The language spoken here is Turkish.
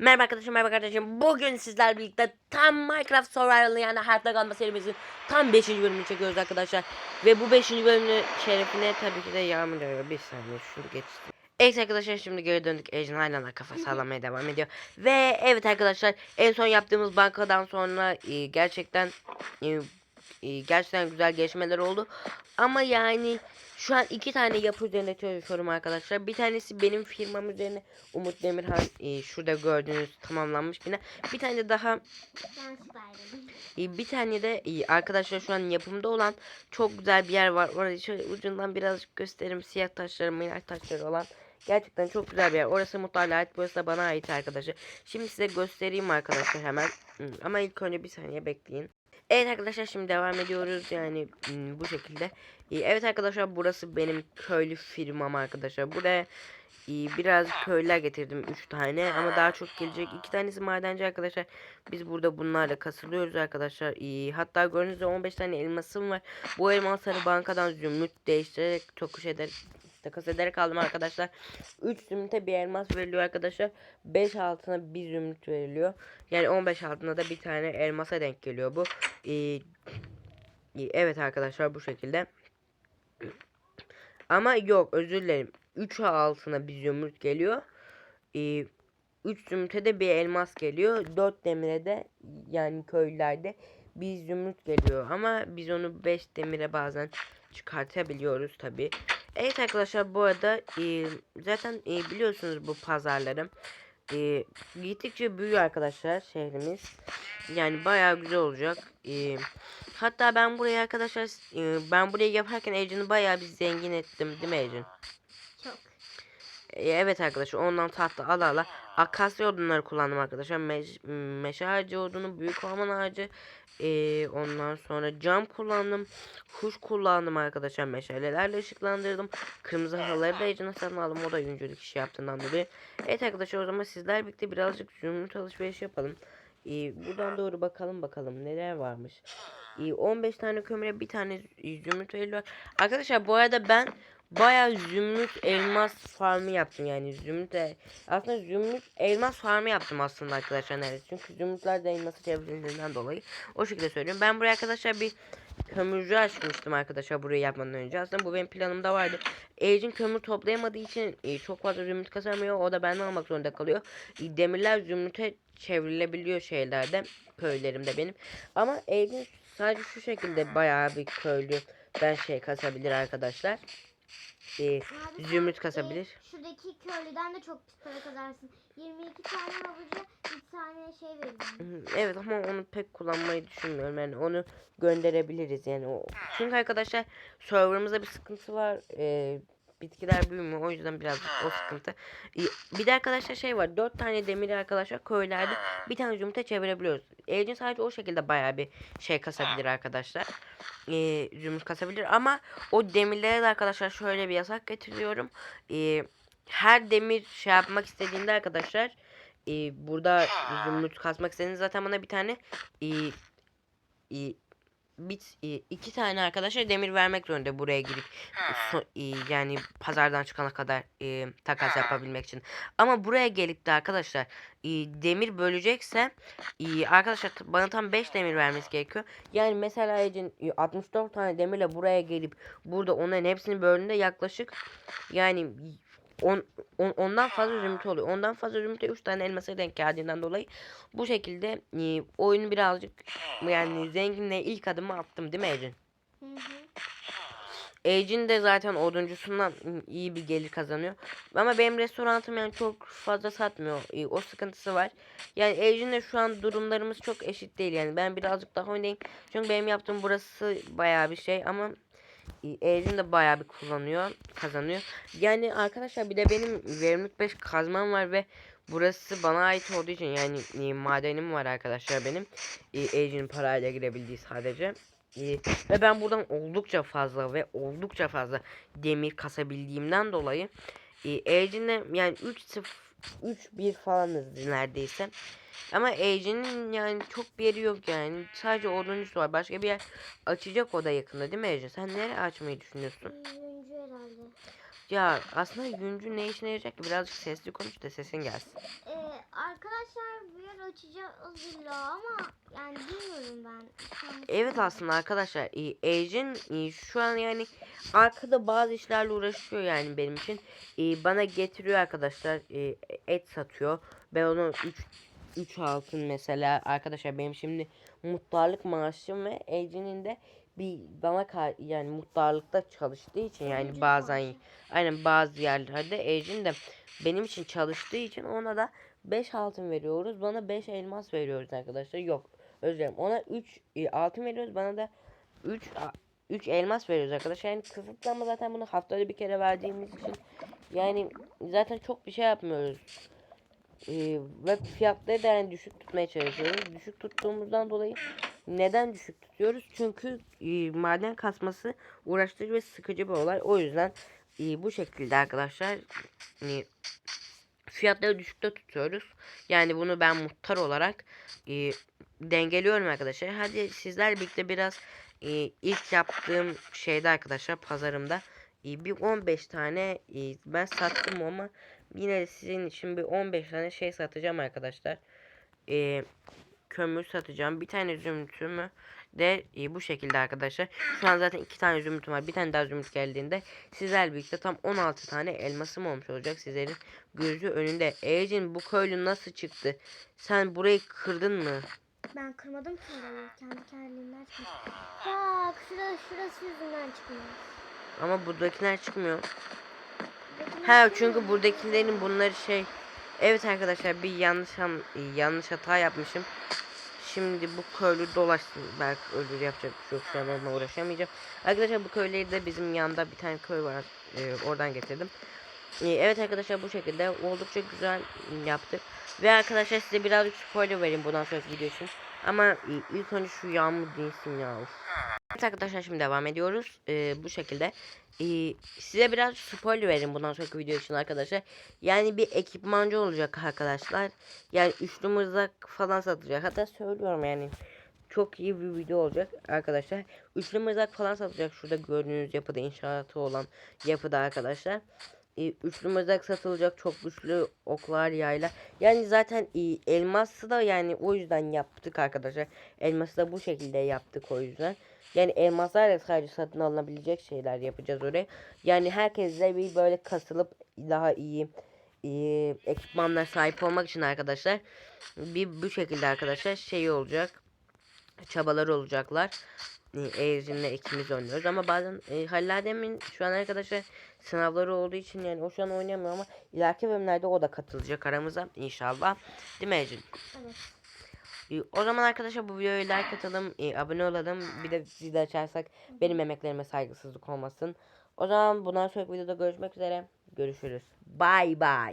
Merhaba arkadaşım, merhaba kardeşim. Bugün sizler birlikte tam Minecraft Survival yani hayatta kalma serimizin tam 5. bölümünü çekiyoruz arkadaşlar. Ve bu 5. bölümün şerefine tabii ki de yağmur yağıyor. Bir saniye şunu geçsin. Evet arkadaşlar şimdi geri döndük. Ejin hala kafa sallamaya devam ediyor. Ve evet arkadaşlar en son yaptığımız bankadan sonra e, gerçekten e, e, gerçekten güzel gelişmeler oldu. Ama yani şu an iki tane yapı üzerine çalışıyorum arkadaşlar. Bir tanesi benim firmam üzerine Umut Demirhan e, şurada gördüğünüz tamamlanmış bina. Bir tane daha e, bir tane de e, arkadaşlar şu an yapımda olan çok güzel bir yer var. Orayı şöyle ucundan birazcık göstereyim. Siyah taşları, minak taşları olan Gerçekten çok güzel bir yer. Orası Mutlar'la ait. Burası da bana ait arkadaşlar. Şimdi size göstereyim arkadaşlar hemen. Ama ilk önce bir saniye bekleyin. Evet arkadaşlar şimdi devam ediyoruz. Yani hmm, bu şekilde. Ee, Evet arkadaşlar burası benim köylü firmam arkadaşlar. Buraya e, biraz köylüler getirdim 3 tane ama daha çok gelecek. 2 tanesi madenci arkadaşlar. Biz burada bunlarla kasılıyoruz arkadaşlar. Ee, Hatta gördüğünüz gibi 15 tane elmasım var. Bu elmasları bankadan zümrüt değiştirerek tokuş ederek takas ederek aldım arkadaşlar. 3 zümrüte bir elmas veriliyor arkadaşlar. 5 altına bir zümrüt veriliyor. Yani 15 altına da bir tane elmasa denk geliyor bu. Ee, evet arkadaşlar bu şekilde. Ama yok özür dilerim. 3 altına bir zümrüt geliyor. Ee, 3 zümrüte de bir elmas geliyor. 4 demire de yani köylerde bir zümrüt geliyor. Ama biz onu 5 demire bazen çıkartabiliyoruz tabi. Evet arkadaşlar bu arada e, zaten e, biliyorsunuz bu pazarları. E, gittikçe büyüyor arkadaşlar şehrimiz. Yani bayağı güzel olacak. E, hatta ben burayı arkadaşlar e, ben burayı yaparken Ejin'i bayağı bir zengin ettim değil mi Ejin? E, Evet arkadaşlar ondan tahta ala ala akasya odunları kullandım arkadaşlar. Meş, meşe ağacı odunu, büyük orman ağacı, e, ondan sonra cam kullandım. Kuş kullandım arkadaşlar. Meşalelerle ışıklandırdım. Kırmızı halıları da Ece'ne satın aldım. O da yüncülük işi yaptığından dolayı. Evet arkadaşlar o zaman sizler birlikte birazcık zümrüt alışveriş yapalım. E, buradan doğru bakalım bakalım neler varmış. E, 15 tane kömüre bir tane zümrüt veriliyor. Arkadaşlar bu arada ben Bayağı zümrüt elmas farmı yaptım yani zümrüt e- aslında zümrüt elmas farmı yaptım aslında arkadaşlar neredeyse. Çünkü zümrütler de elması çevrildiğinden dolayı. O şekilde söylüyorum. Ben buraya arkadaşlar bir kömürcü açmıştım arkadaşlar burayı yapmadan önce. Aslında bu benim planımda vardı. Ejin kömür toplayamadığı için e, çok fazla zümrüt kazanmıyor. O da benden almak zorunda kalıyor. E, demirler zümrüte çevrilebiliyor şeylerde köylerimde benim. Ama Ejin sadece şu şekilde bayağı bir köylü ben şey kasabilir arkadaşlar e, Abi zümrüt sen, kasabilir. e, şuradaki köylüden de çok para kazarsın. 22 tane havuca bir tane şey veririm. Hı, Evet ama onu pek kullanmayı düşünmüyorum. Yani onu gönderebiliriz yani. O. Çünkü arkadaşlar serverımızda bir sıkıntı var. Ee, bitkiler büyümüyor. O yüzden biraz o sıkıntı. Bir de arkadaşlar şey var. 4 tane demiri arkadaşlar köylerde bir tane zümrüte çevirebiliyoruz. Evcin sadece o şekilde bayağı bir şey kasabilir arkadaşlar. Ee, zümrüt kasabilir ama o demirlere de arkadaşlar şöyle bir yasak getiriyorum. Ee, her demir şey yapmak istediğinde arkadaşlar e, burada zümrüt kasmak istediğiniz zaten bana bir tane e, e, bit e, iki tane arkadaşlar demir vermek zorunda buraya girip so- e, yani pazardan çıkana kadar e, takas yapabilmek için. Ama buraya gelip de arkadaşlar e, demir bölecekse e, arkadaşlar bana tam 5 demir vermesi gerekiyor. Yani mesela Ecin e, 64 tane demirle buraya gelip burada onların hepsini böldüğünde yaklaşık yani on, on- ondan fazla zümrüt oluyor. Ondan fazla zümrüte 3 tane elmasa denk geldiğinden dolayı bu şekilde e, oyunu birazcık yani zenginliğe ilk adımı attım değil mi Ecin? Ecin de zaten oduncusundan iyi bir gelir kazanıyor. Ama benim restoranım yani çok fazla satmıyor. E, O sıkıntısı var. Yani Ejin'le şu an durumlarımız çok eşit değil yani. Ben birazcık daha oynayayım. Çünkü benim yaptığım burası bayağı bir şey ama Ejin de bayağı bir kullanıyor, kazanıyor. Yani arkadaşlar bir de benim verimlilik 5 kazmam var ve burası bana ait olduğu için yani e, madenim var arkadaşlar benim. E, Ejin'in parayla girebildiği sadece. E, ve ben buradan oldukça fazla ve oldukça fazla demir kasabildiğimden dolayı e, yani 3 0 3 1 falanız neredeyse. Ama Ejin'in yani çok bir yeri yok yani. Sadece oduncusu var. Başka bir yer açacak o da yakında değil mi Ejin? Sen nereye açmayı düşünüyorsun? Yüzüncü herhalde. Ya aslında yüncü ne işine yarayacak ki? Birazcık sesli konuş da sesin gelsin. Ee, arkadaşlar bir yer açacağız villa ama yani bilmiyorum ben. Evet aslında arkadaşlar Ejin e, şu an yani arkada bazı işlerle uğraşıyor yani benim için. E, bana getiriyor arkadaşlar e, et satıyor. Ben onu 3 3 altın mesela arkadaşlar benim şimdi muhtarlık maaşım ve Ejin'in de bir bana yani muhtarlıkta çalıştığı için yani bazen aynen bazı yerlerde Ejin de benim için çalıştığı için ona da 5 altın veriyoruz. Bana 5 elmas veriyoruz arkadaşlar. Yok özür dilerim. Ona 3 altın veriyoruz. Bana da 3 3 elmas veriyoruz arkadaşlar. Yani kısıtlı zaten bunu haftada bir kere verdiğimiz için yani zaten çok bir şey yapmıyoruz. Ee, ve fiyatları da yani düşük tutmaya çalışıyoruz. Düşük tuttuğumuzdan dolayı neden düşük tutuyoruz? Çünkü e, maden kasması uğraştırıcı ve sıkıcı bir olay. O yüzden e, bu şekilde arkadaşlar e, fiyatları düşükte tutuyoruz. Yani bunu ben muhtar olarak e, dengeliyorum arkadaşlar. Hadi sizler birlikte biraz e, ilk yaptığım şeyde arkadaşlar pazarımda e, bir 15 tane e, ben sattım ama yine sizin için bir 15 tane şey satacağım arkadaşlar. E, kömür satacağım. Bir tane zümrütümü de e, bu şekilde arkadaşlar. Şu an zaten iki tane zümrütüm var. Bir tane daha zümrüt geldiğinde sizler birlikte tam 16 tane elmasım olmuş olacak sizlerin gözü önünde. Ecin bu köylü nasıl çıktı? Sen burayı kırdın mı? Ben kırmadım ki orayı. Kendi kendiliğinden çıkmış. Bak şurası, şurası yüzünden çıkıyor. Ama buradakiler çıkmıyor. Buradakiler Ha çıkmıyor. çünkü buradakilerin bunları şey Evet arkadaşlar bir yanlış yanlış hata yapmışım. Şimdi bu köylü dolaşsın. Belki ölür yapacak bir şey yok. Şu an onunla uğraşamayacağım. Arkadaşlar bu köyleri de bizim yanında bir tane köy var. Ee, oradan getirdim. Ee, evet arkadaşlar bu şekilde oldukça güzel yaptık. Ve arkadaşlar size birazcık spoiler vereyim bundan sonraki video için. Ama e, ilk önce şu yağmur dinsin ya. Evet arkadaşlar şimdi devam ediyoruz. Ee, bu şekilde. Ee, size biraz spoiler vereyim bundan sonraki video için arkadaşlar. Yani bir ekipmancı olacak arkadaşlar. Yani üçlü mızrak falan satacak. Hatta söylüyorum yani. Çok iyi bir video olacak arkadaşlar. Üçlü mızrak falan satacak. Şurada gördüğünüz yapıda inşaatı olan yapıda arkadaşlar. Ee, üçlü mızrak satılacak. Çok güçlü oklar yayla. Yani zaten e, elması da yani o yüzden yaptık arkadaşlar. Elması da bu şekilde yaptık o yüzden. Yani elmaslarla sadece satın alınabilecek şeyler yapacağız oraya. Yani herkesle bir böyle kasılıp daha iyi iyi ekipmanlar sahip olmak için arkadaşlar bir bu şekilde arkadaşlar şey olacak çabalar olacaklar. Eğitimle ikimiz oynuyoruz ama bazen e, Halil Adem'in şu an arkadaşlar sınavları olduğu için yani o şu an oynamıyor ama ileriki bölümlerde o da katılacak aramıza inşallah. Değil mi Ecin? Evet. O zaman arkadaşlar bu videoya like atalım, e, abone olalım. Bir de zili açarsak benim emeklerime saygısızlık olmasın. O zaman bundan sonraki videoda görüşmek üzere. Görüşürüz. Bye bye.